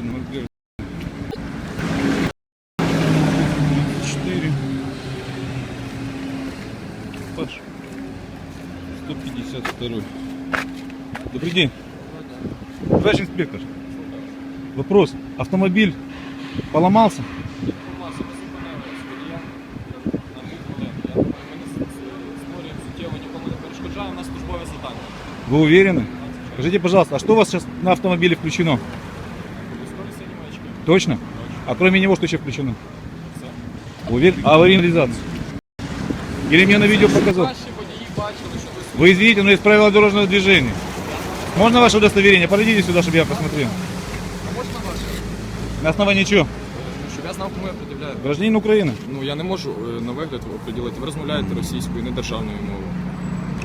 блин, МГ. 4. Паш. 152. Добрый день. Товарищ инспектор. Вопрос. Автомобиль поломался? Вы уверены? Скажите, пожалуйста, а что у вас сейчас на автомобиле включено? Військові сині маячки. Точно? А кроме него что еще включено? Все. Уверен? А аварийная реализация? Или мне на видео показал? Наші водії бачили, що ви Вы извините, но есть правила дорожного движения. Можно ваше удостоверение? Подойдите сюда, чтобы я посмотрел. А можна ваше? На основании чего? Щоб я знав, кому я пред'являю. Гражданин Украины. Ну я не можу е, на вигляд оприділити. Ви розмовляєте російською, не державною мовою.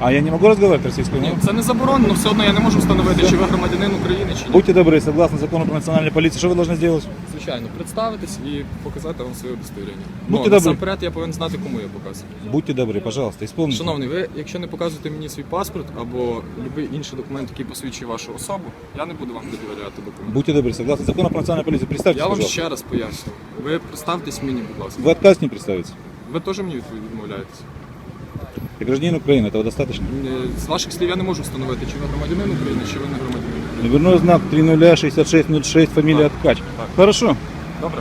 А я не могу разговаривать российской Ні, мовой? це не заборонено, все одно я не можу встановити, чи ви громадянин України, чи ні. Будьте добры, согласно закону про национальную полицию, что вы должны сделать? Звичайно, представитись і показати вам своє удостоверення. Будьте Ну, добрі. насамперед я повинен знати, кому я показую. Будьте добры, пожалуйста, исполните. Шановний, ви якщо не показуєте мені свій паспорт або будь-який інший документ, який посвідчує вашу особу, я не буду вам пред'являти документ. Будьте добры, согласно закону про национальную полицию, представьтесь, Я вам пожалуйста. ще раз поясню. Ви представтесь мені, будь ласка. Вы отказ не представите. Ви теж мені відповідь відмовляєтесь. Я гражданин Украины, этого достаточно. Е, З ваших слів я не можу встановити, чи ви громадянин України, чи ви не громадянин України. Номерной знак 306606, фамилия Так. Ткач. Так. Хорошо. Добре.